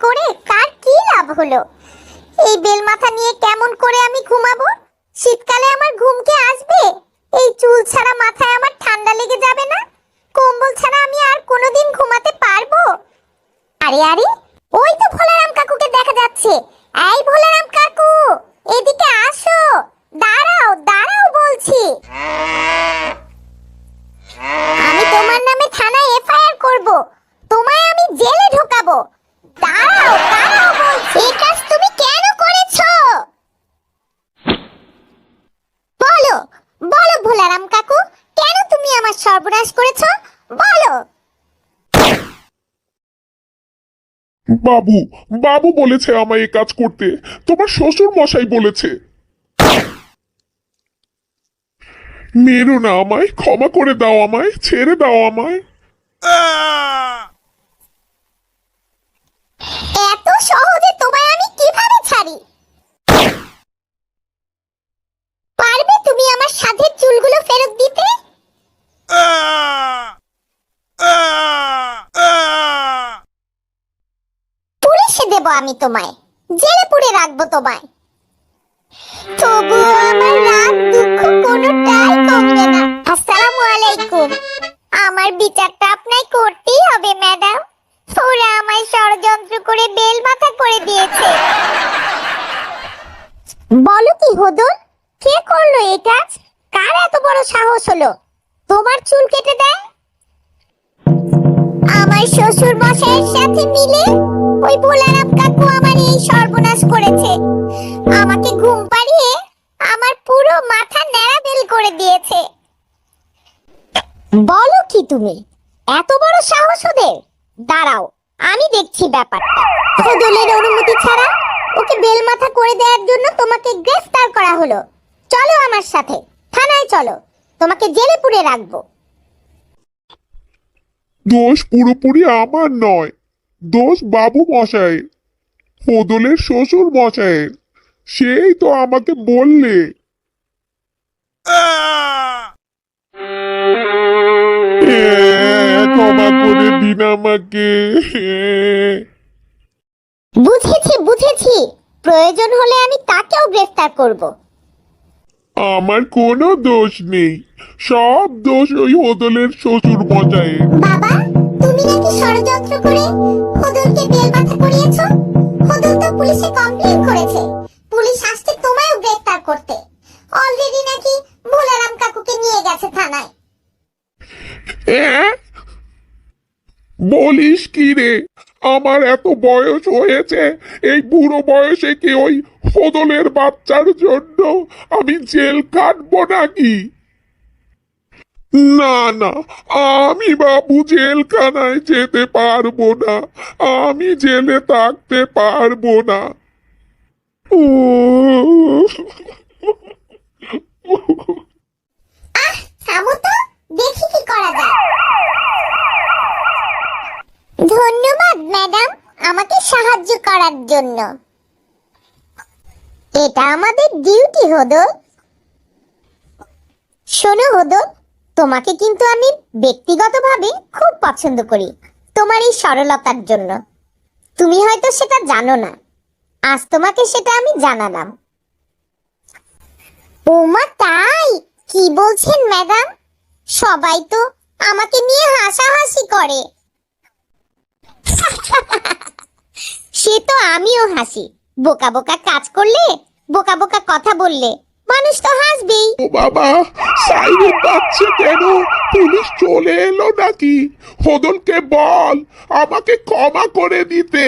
করে কার কি লাভ হলো? এই বেল মাথা নিয়ে কেমন করে আমি ঘুমাবো? শীতকালে আমার ঘুম কি আসবে? এই চুল ছাড়া মাথায় আমার ঠান্ডা লেগে যাবে না? কম্বল ছাড়া আমি আর কোনোদিন ঘুমাতে পারব? আরে আরে ওই তো ভোলারাম কাকুকে দেখা যাচ্ছে এই ভোলারাম কাকু এদিকে আসো দাঁড়াও দাঁড়াও বলছি আমি তোমার নামে থানায় এফআইআর করব তোমায় আমি জেলে ঢোকাবো দাঁড়াও দাঁড়াও বলছি এই কাজ তুমি কেন করেছ বলো বলো ভোলারাম কাকু কেন তুমি আমার সর্বনাশ করেছ? বলো। বাবু বাবু বলেছে আমায় এই কাজ করতে। তোমার শ্বশুর মশাই বলেছে। মেরো না আমায় ক্ষমা করে দাও আমায় ছেড়ে দাও আমায় এত সহজে তোমায় আমি কীভাবে ছাড়ি পারবে তুমি আমার সাধের চুলগুলো ফেরত দিতে পুলিশে দেব আমি তোমায়, জেলে পুড়ে রাখব তোমায়। আমার রাগ, দুঃখ কমবে না। আসসালামু আলাইকুম। আমার বিচারটা আপনাই করতেই হবে, ম্যাডাম। ওরা আমায় ষড়যন্ত্র করে বেল মাথা করে দিয়েছে। বলো কি হদর কে করল কাজ? কার এত বড় সাহস হলো? তোমার চুল কেটে দেয়? আমার শ্বশুর মশাইয়ের সাথে মিলে ওই ভোলারাম কাকু আমার এই সর্বনাশ করেছে। আমাকে ঘুম পাড়িয়ে আমার পুরো মাথা ন্যাড়াবেল করে দিয়েছে। বলো কি তুমি? এত বড় সাহস ওদের? দাঁড়াও, আমি দেখছি ব্যাপারটা। দলের অনুমতি ছাড়া ওকে বেল মাথা করে দেওয়ার জন্য তোমাকে গ্রেফতার করা হলো। চলো আমার সাথে, থানায় চলো, তোমাকে জেলে পুরে রাখব। দোষ পুরোপুরি আমার নয়। দোষ বাবু মশাই হোদলের শ্বশুর মশাইয়ের সেই তো আমাকে বললে। ক্ষমা করে দিন আমাকে। বুঝেছি বুঝেছি। প্রয়োজন হলে আমি তাকেও গ্রেফতার করব। আমার কোনো দোষ নেই। সব দোষ ওই হোদলের শ্বশুর মশাইয়ের। বাবা তুমি নাকি ষড়যন্ত্র করে বলিস কি রে? আমার এত বয়স হয়েছে, এই বুড়ো বয়সে কি ওই হোদলের বাচ্চার জন্য আমি জেল কাটবো নাকি? না না, আমি বাবু জেলখানায় যেতে পারব না, আমি জেলে থাকতে পারব না। তো, দেখি কি করা যায় ধন্যবাদ ম্যাডাম আমাকে সাহায্য করার জন্য। এটা আমাদের ডিউটি হদো। শোনো, হদো, তোমাকে কিন্তু আমি ব্যক্তিগতভাবে খুব পছন্দ করি তোমার এই সরলতার জন্য। তুমি হয়তো সেটা জানো না। আজ তোমাকে সেটা আমি জানালাম। ওমা, তাই? কি বলছেন ম্যাডাম? সবাই তো আমাকে নিয়ে হাসাহাসি করে। সে তো আমিও হাসি। বোকা বোকা কাজ করলে বোকা বোকা কথা বললে মানুষ তো হাসবেই। ও বাবা সাইরেন বাজছে কেন? পুলিশ চলে এলো নাকি? হদলকে বল আমাকে ক্ষমা করে দিতে।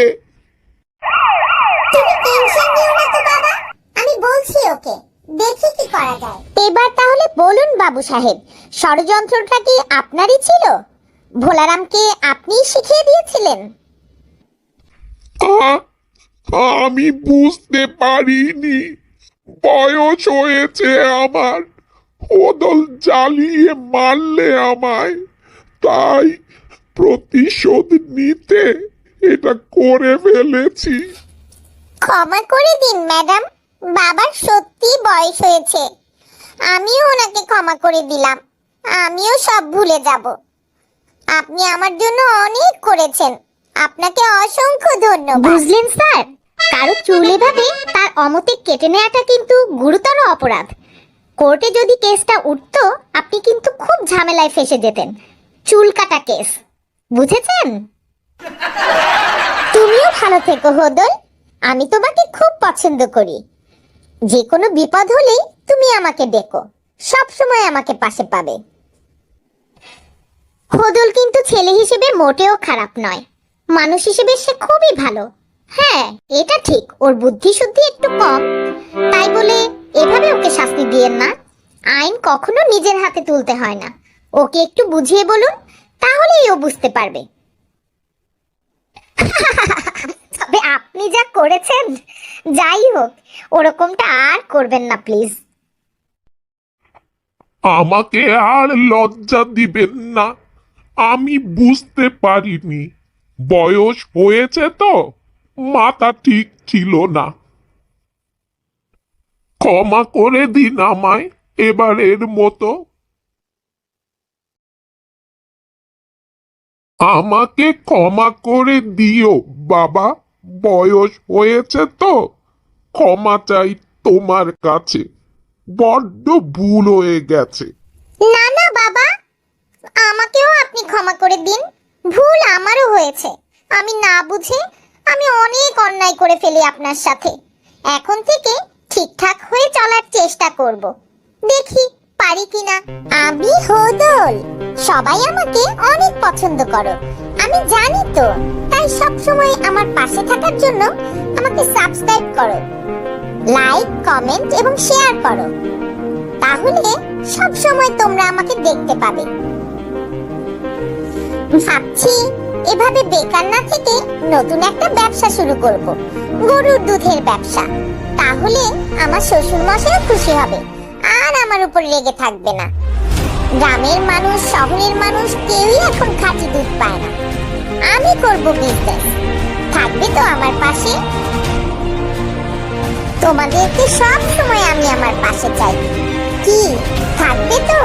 তুমি টেনশন নিও না তো বাবা আমি বলছি ওকে দেখি কি করা যায়। এবার তাহলে বলুন বাবু সাহেব ষড়যন্ত্রটা কি আপনারই ছিল? ভোলারামকে আপনিই শিখিয়ে দিয়েছিলেন? আমি বুঝতে পারিনি। বয়স হয়েছে আমার। হদল জ্বালিয়ে মারলে আমায়। তাই প্রতিশোধ নিতে এটা করে ফেলেছি। ক্ষমা করে দিন, ম্যাডাম। বাবার সত্যি বয়স হয়েছে। আমিও ওনাকে ক্ষমা করে দিলাম। আমিও সব ভুলে যাব। আপনি আমার জন্য অনেক করেছেন। আপনাকে অসংখ্য ধন্যবাদ। বুঝলেন স্যার? কারও চুল এভাবে তার অমতে কেটে নেওয়াটা কিন্তু গুরুতর অপরাধ। কোর্টে যদি কেসটা উঠতো, আপনি কিন্তু খুব ঝামেলায় ফেসে যেতেন। চুল কাটা কেস। বুঝেছেন? তুমিও ভালো থেকো, হদল। আমি তোমাকে খুব পছন্দ করি। যে কোনো বিপদ হলেই তুমি আমাকে ডেকো। সব সময় আমাকে পাশে পাবে। হদল কিন্তু ছেলে হিসেবে মোটেও খারাপ নয়। মানুষ হিসেবে সে খুবই ভালো। হ্যাঁ এটা ঠিক, ওর বুদ্ধি শুদ্ধি একটু কম। তাই বলে এভাবে ওকে শাস্তি দিয়েন না। আইন কখনো নিজের হাতে তুলতে হয় না। ওকে একটু বুঝিয়ে বলুন, তাহলেই ও বুঝতে পারবে। তবে আপনি যা করেছেন, যাই হোক, ওরকমটা আর করবেন না, প্লিজ। আমাকে আর লজ্জা দিবেন না। আমি বুঝতে পারিনি। বয়স হয়েছে তো, মাথা ঠিক ছিল না। ক্ষমা করে দিন আমায় এবারের মতো। আমাকে ক্ষমা করে দিও, বাবা, বয়স হয়েছে তো, ক্ষমা চাই তোমার কাছে, বড্ড ভুল হয়ে গেছে। না না, বাবা, আমাকেও আপনি ক্ষমা করে দিন। ভুল আমারও হয়েছে। আমি না বুঝে আমি অনেক অন্যায় করে ফেলি আপনার সাথে। এখন থেকে ঠিকঠাক হয়ে চলার চেষ্টা করব। দেখি পারি কিনা। আমি হদল। সবাই আমাকে অনেক পছন্দ করো। আমি জানি তো, তাই সব সময় আমার পাশে থাকার জন্য আমাকে সাবস্ক্রাইব করো। লাইক কমেন্ট এবং শেয়ার করো। তাহলে সব সময় তোমরা আমাকে দেখতে পাবে। ভাবছি এভাবে বেকার না থেকে নতুন একটা ব্যবসা শুরু করব, গরুর দুধের ব্যবসা। তাহলে আমার শ্বশুর মশাইও খুশি হবে, আর আমার উপর রেগে থাকবে না। গ্রামের মানুষ, শহরের মানুষ কেউই এখন খাঁটি দুধ পায় না। আমি করব বিজনেস থাকবে তো আমার পাশে। তোমাদেরকে সব সময় আমি আমার পাশে চাই। কি, থাকবে তো?